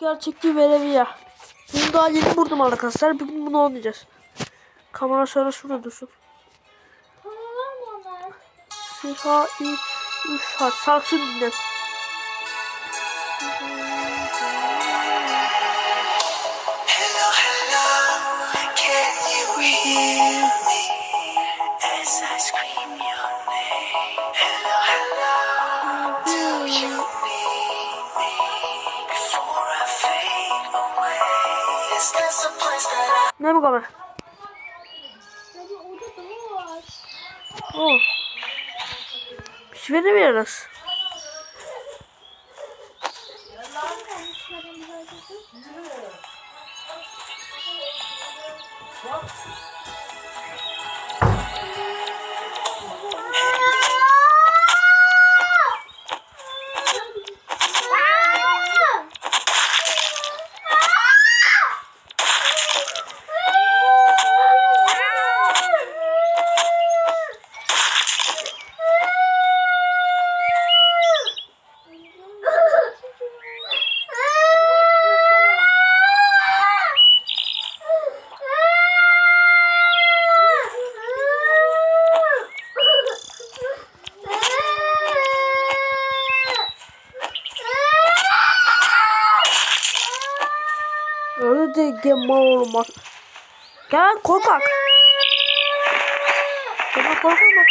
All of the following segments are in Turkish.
gerçekçi verevi ya. Bunu daha yeni vurdum arkadaşlar. Bugün bunu oynayacağız. Kamera şöyle şurada dursun. Siha i üç harf. Şarkısını dinle. Ne bu kamera? Hadi orada da var. Oo. Bir şey veremiyoruz. Gema olmaz. Gel korkak. Gel korkak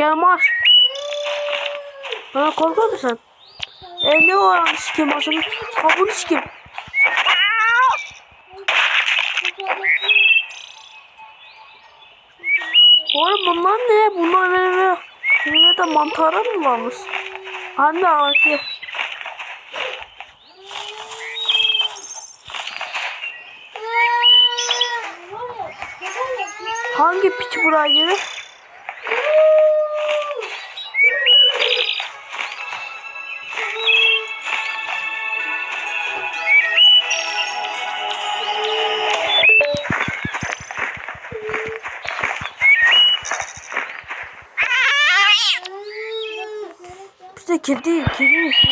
Gel marş. Bana korkuyor musun? E ne o an sikim maşını? Kabuğunu sikim. Oğlum bunlar ne? Bunlar benim benim de mantara mı varmış? Anne ağacı. Hangi piç buraya gelir? Kedi, kedi?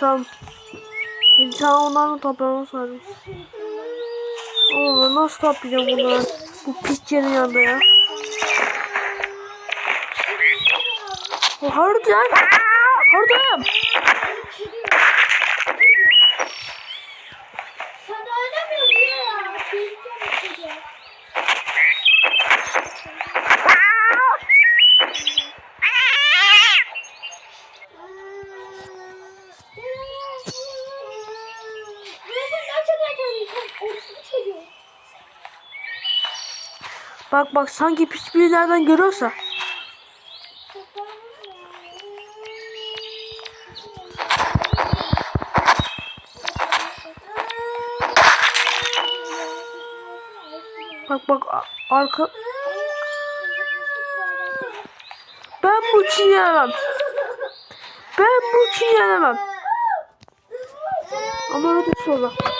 Tamam. İnsan onların toprağını sarmış. Oğlum nasıl toplayacağım bunları? Bu piçlerin yanında ya. O harbiden. Harbiden. Sen oynamıyor musun ya? Bak bak sanki pis biri nereden görüyorsa. Bak bak arka. Ben bu çiğnemem. Ben bu çiğnemem. Ama öyle bir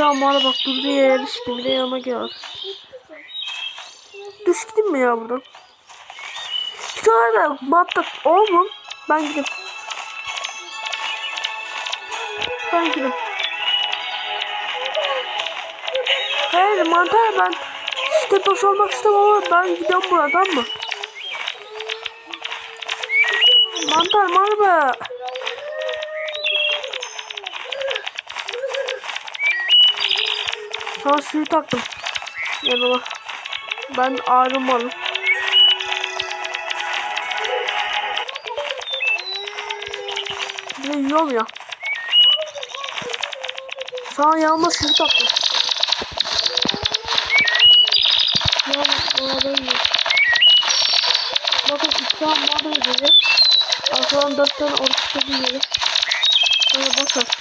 Fikri amara bak durduğu yere düştü. Bir de yanıma gel. Düş gideyim mi ya buradan? Şu arada battık oğlum. Ben gideyim. Ben gideyim. Hayır mantar ben stepos olmak istemem ama ben gidiyorum buradan mı? Mantar merhaba. Sana suyu taktım. Yanıma. Ben ağrımadım. Bir de yiyorum ya. Sana yanıma suyu taktım. Ya orada yiyor. Bakın iki tane mağdur yedi. Arkadan dört tane kedi yedi. Böyle basar.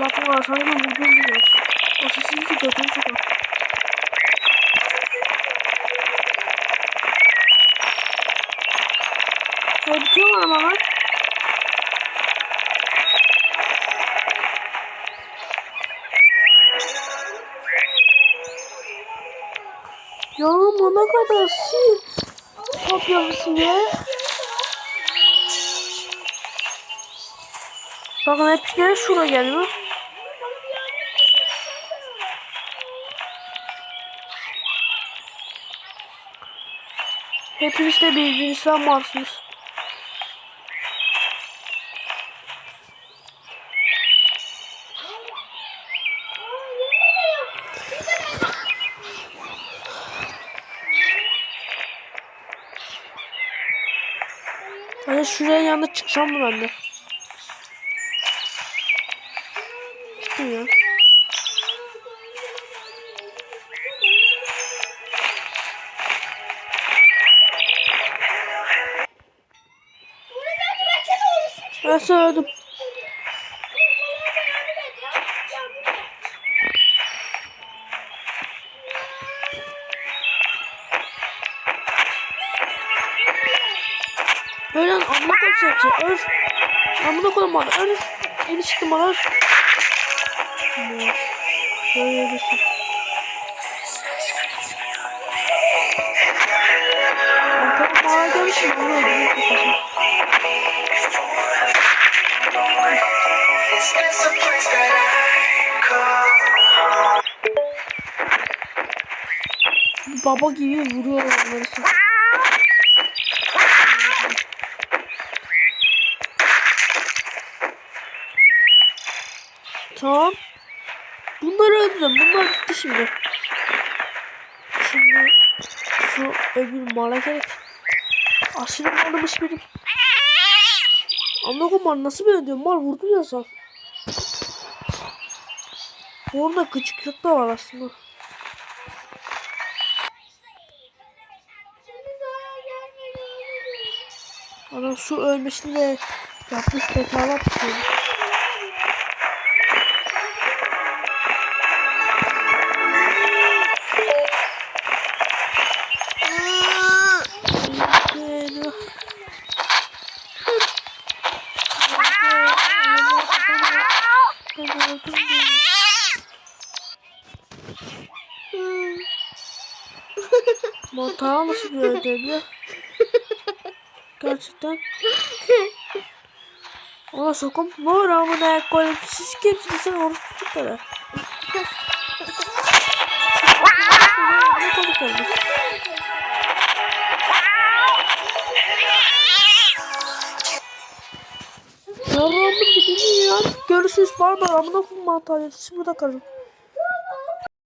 Bakın var sanki vurduğum gibi. O sesini de gördüm çok az. Ya bitiyor mu ama lan? Ya bana kadar sil toplamışsın ya. Bakın hepsine şuraya geliyor. Hepiniz de birbirinizden varsınız. Hani şuraya yanına çıksam mı ben de? Çıktım ya. Ben söyledim. Öyle amına koyacak şey. Öl. Amına koyayım bana. Öl. Yeni çıktım bana. Öl. Böyle bir şey. Arkadan bana gelmişim. Bunu öldürmek Baba gibi vuruyor onları. Tamam. Bunları öldürdüm. Bunlar bitti şimdi. Şimdi şu öbür mala gerek. Aşırı malmış benim. Ama mal nasıl bir ödüyorum? Mal vurdum ya sen. Orada gıcıklık da var aslında. Adam şu ölmesini de yapmış detaylar tutuyor. Mantığa nasıl bir ödevi? Gerçekten. Ona sokum var amına koyayım. Siz kimsiniz sen orospu çocukları? Ne komik oldu. Yarrağımın dibini ya. Görüşürüz. Bay bay. Amına koyayım mantar. Şimdi burada kalın.